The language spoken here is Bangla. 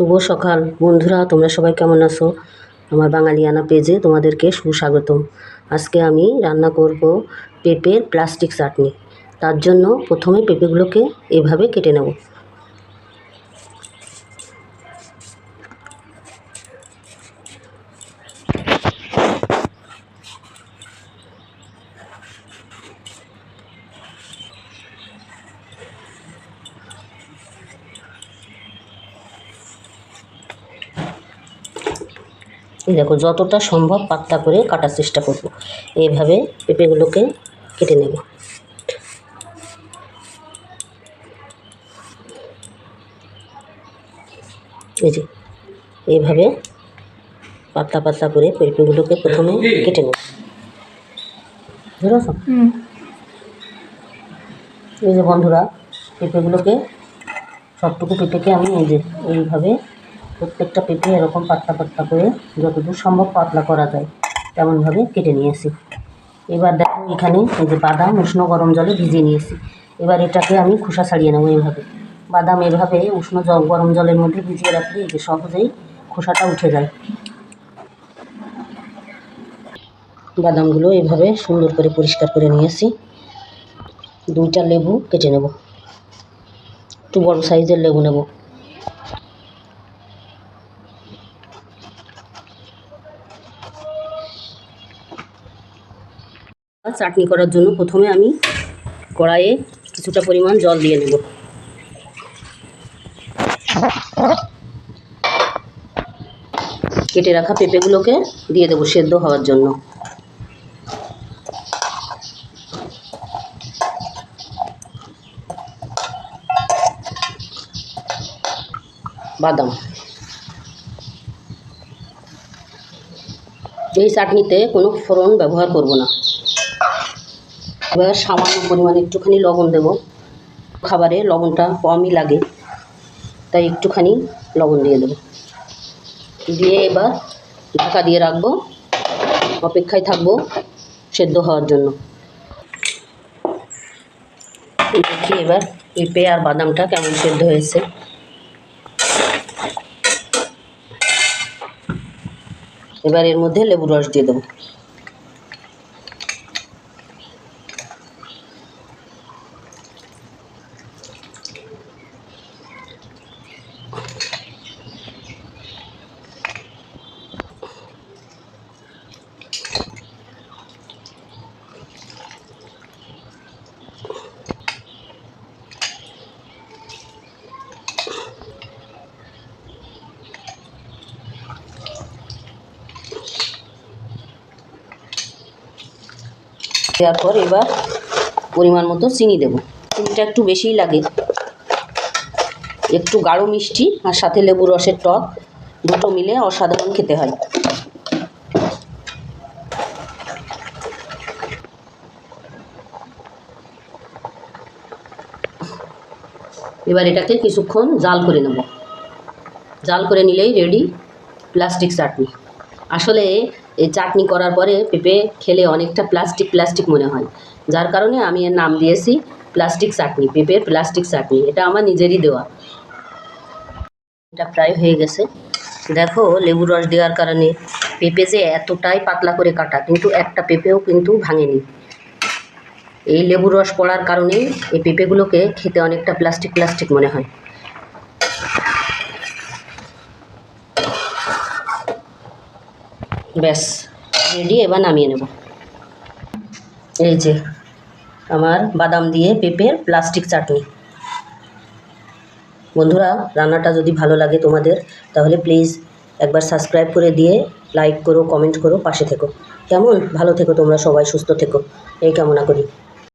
শুভ সকাল। বন্ধুরা, তোমরা সবাই কেমন আছো? আমার বাঙালিয়ানা পেজে তোমাদেরকে সুস্বাগতম। আজকে আমি রান্না করব পেঁপের প্লাস্টিক চাটনি। তার জন্য প্রথমে পেঁপেগুলোকে এভাবে কেটে নেব। দেখো যতটা সম্ভব পাতলা করে কাটার চেষ্টা করব। এইভাবে পেঁপেগুলোকে কেটে নেব। এই যে এইভাবে পাতলা পাতলা করে পেঁপেগুলোকে প্রথমে কেটে নেব। বুঝেছ এই যে বন্ধুরা পেঁপেগুলোকে সবটুকু পেঁপেকে আমি এই যে এইভাবে প্রত্যেকটা পেঁপে এরকম পাতলা পাতলা করে যতদূর সম্ভব পাতলা করা যায়। তেমনভাবে কেটে নিয়েছি। এবার দেখো এখানে এই যে বাদাম, উষ্ণ গরম জলে ভিজিয়ে নিয়েছি। এবার এটাকে আমি খোসা ছাড়িয়ে নেব এইভাবে। বাদাম এভাবে উষ্ণ জল গরম জলের মধ্যে ভিজিয়ে রাখলে এই যে সহজেই খোসাটা উঠে যায়। বাদামগুলো এভাবে সুন্দর করে পরিষ্কার করে নিয়েছি। দুইটা লেবু কেটে নেব। একটু বড় সাইজের লেবু নেব। চাটনি করার জন্য প্রথমে আমি কড়াইয়ে কিছুটা পরিমাণ জল দিয়ে নেব। কেটে রাখা পেঁপেগুলোকে দিয়ে দেবো সেদ্ধ হওয়ার জন্য। বাদাম। এই চাটনিতে কোনো ফোড়ন ব্যবহার করব না। এবার সামান্য পরিমাণে একটুখানি লবণ দেব। খাবারে লবণটা কমই লাগে, তাই একটুখানি লবণ দিয়ে দেবো। দিয়ে এবার ঢাকা দিয়ে রাখব, অপেক্ষায় থাকব সেদ্ধ হওয়ার জন্য। দেখি এবার পেঁপে আর বাদামটা কেমন সেদ্ধ হয়েছে। এবার এর মধ্যে লেবুর রস দিয়ে দেবো। দেওয়ার পর এবার পরিমাণ মতো চিনি দেবো। চিনিটা একটু বেশিই লাগে। একটু গাঢ় মিষ্টি আর সাথে লেবু রসের টক, দুটো মিলে অসাধারণ খেতে হয়। এবার এটাকে কিছুক্ষণ জাল করে নেব। জাল করে নিলেই রেডি প্লাস্টিক চাটনি। আসলে এই চাটনি করার পরে পেঁপে খেলে অনেকটা প্লাস্টিক প্লাস্টিক মনে হয়। যার কারণে আমি এর নাম দিয়েছি প্লাস্টিক চাটনি, পেঁপের প্লাস্টিক চাটনি। এটা আমার নিজেরই দেওয়া। এটা প্রায় হয়ে গেছে। দেখো লেবু রস দেওয়ার কারণে পেঁপে যে এতটাই পাতলা করে কাটা, কিন্তু একটা পেঁপেও কিন্তু ভাঙেনি। এই লেবু রস পড়ার কারণে এই পেঁপেগুলোকে খেতে অনেকটা প্লাস্টিক প্লাস্টিক মনে হয়। ব্যাস, রেডি, এবার নামিয়ে নেব। এই যে, আমার বাদাম দিয়ে পেঁপের প্লাস্টিক চাটনি। বন্ধুরা, রান্নাটা যদি ভালো লাগে তোমাদের, তাহলে প্লিজ একবার সাবস্ক্রাইব করে দিয়ে লাইক করো কমেন্ট করো, পাশে থেকো। কেমন? ভালো থেকো তোমরা সবাই, সুস্থ থেকো। এই কামনা করি।